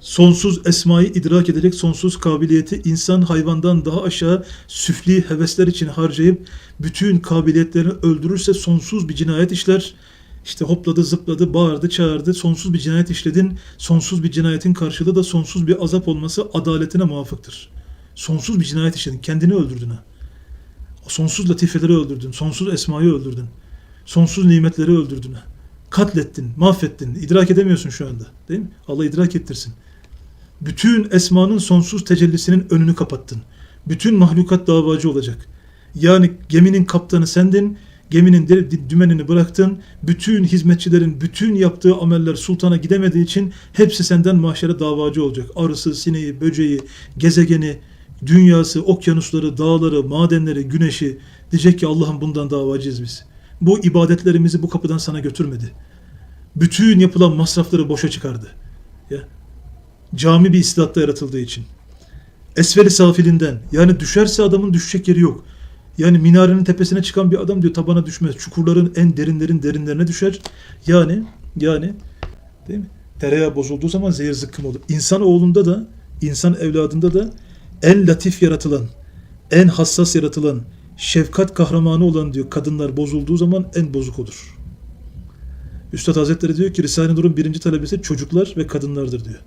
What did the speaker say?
Sonsuz esmayı idrak edecek sonsuz kabiliyeti insan hayvandan daha aşağı süfli hevesler için harcayıp bütün kabiliyetlerini öldürürse sonsuz bir cinayet işler. İşte hopladı, zıpladı, bağırdı, çağırdı. Sonsuz bir cinayet işledin. Sonsuz bir cinayetin karşılığı da sonsuz bir azap olması adaletine muvafıktır. Sonsuz bir cinayet işledin. Kendini öldürdün ha. O sonsuz latifeleri öldürdün. Sonsuz esmayı öldürdün. Sonsuz nimetleri öldürdün ha. Katlettin, mahvettin. İdrak edemiyorsun şu anda. Değil mi? Allah idrak ettirsin. Bütün esmanın sonsuz tecellisinin önünü kapattın. Bütün mahlukat davacı olacak. Yani geminin kaptanı sendin, geminin dümenini bıraktın. Bütün hizmetçilerin bütün yaptığı ameller sultana gidemediği için hepsi senden mahşere davacı olacak. Arısı, sineği, böceği, gezegeni, dünyası, okyanusları, dağları, madenleri, güneşi diyecek ki Allah'ım bundan davacıyız biz. Bu ibadetlerimizi bu kapıdan sana götürmedi. Bütün yapılan masrafları boşa çıkardı. Ya. Cami bir istidatta yaratıldığı için. Esveli safilinden. Yani düşerse adamın düşecek yeri yok. Yani minarenin tepesine çıkan bir adam diyor tabana düşmez. Çukurların en derinlerin derinlerine düşer. Yani yani değil mi? Tereyağı bozulduğu zaman zehir zıkkım olur. İnsan oğlunda da insan evladında da en latif yaratılan, en hassas yaratılan, şefkat kahramanı olan diyor kadınlar bozulduğu zaman en bozuk olur. Üstad Hazretleri diyor ki Risale-i Nur'un birinci talebesi çocuklar ve kadınlardır diyor.